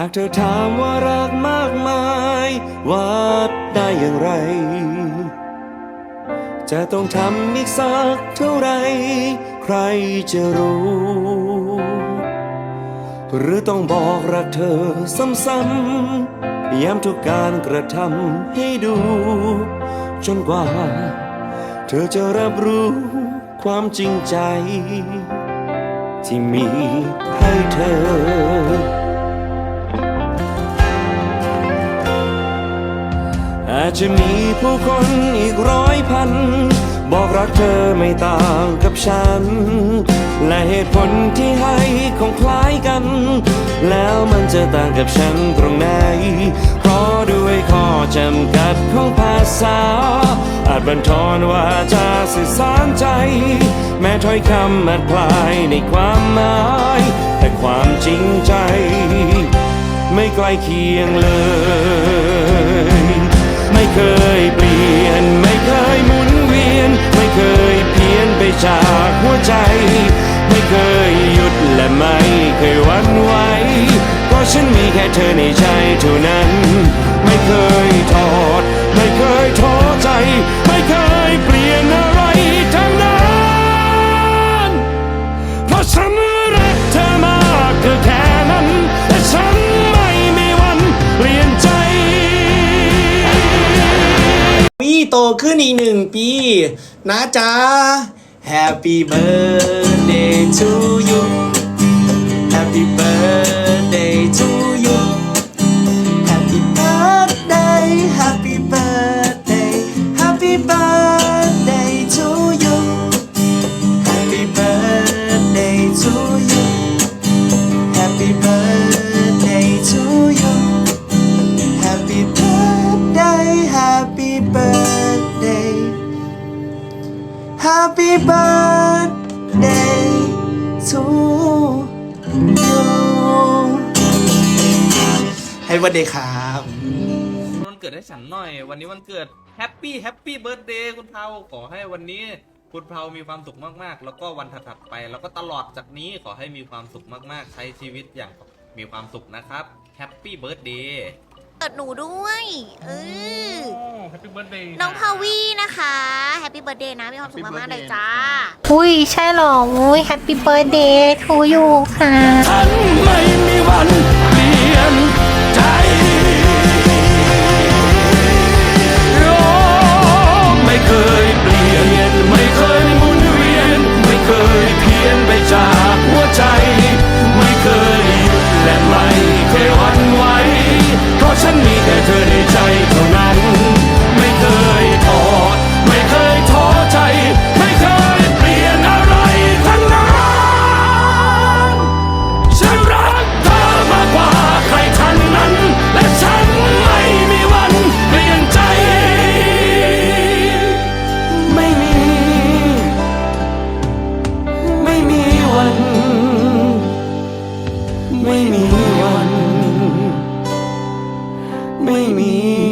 หากเธอถามว่ารักมากมาย วัดได้อย่างไร จะต้องทำอีกสักเท่าไร ใครจะรู้ หรือต้องบอกรักเธอซ้ำๆย้ำทุกการกระทำให้ดู จนกว่า เธอจะรับรู้ความจริงใจ ที่มีให้เธอ จจะมีผู้คนอีกร้อยพัน บอกรักเธอไม่ต่างกับฉัน และเหตุผลที่ให้คงคล้ายกัน แล้วมันจะต่างกับฉันตรงไหน เพราะด้วยข้อจำกัดของภาษา อาจบันทอนว่าจะสื่อสารใจ แม้ถ้อยคำอาจพลายในความหมาย แต่ความจริงใจ ไม่ใกล้เคียงเลย เคยเปลี่ยน ไม่เคยหมุนเวียน ไม่เคยเพี้ยนไปจากหัวใจ ไม่เคยหยุดและไม่เคยวันไหวเพราะฉันมีแค่เธอในใจเท่านั้น ไม่เคยทอด ไม่เคยท้อใจ ไม่เคย วี่โตขึ้นอีกหนึ่งปี นะจ๊ะ Happy birthday to you Happy birthday happy birthday to you ให้วันเดย์ครับวันเกิดให้ฉันหน่อย วันนี้วันเกิดแฮปปี้แฮปปี้เบิร์ดเดย์คุณเผาขอให้วันนี้คุณเผามีความสุขมากๆ แล้วก็วันถัดๆไป แล้วก็ตลอดจากนี้ขอให้มีความสุขมากๆ ใช้ชีวิตอย่างมีความสุขนะครับแฮปปี้เบิร์ดเดย์ เกิดหนูด้วย เออแฮ ปปี้เบิร์ดเดย์น้องพาวีนะคะแฮปปี้เบิร์ดเดย์นะมีความสุขมากๆเลยจ้า อุ้ยใช่เหรออุ้ยแฮปปี้เบิร์ดเดย์ทูยูค่ะ ฉันไม่มีวันเปลี่ยน ไม่มีวัน ไม่มี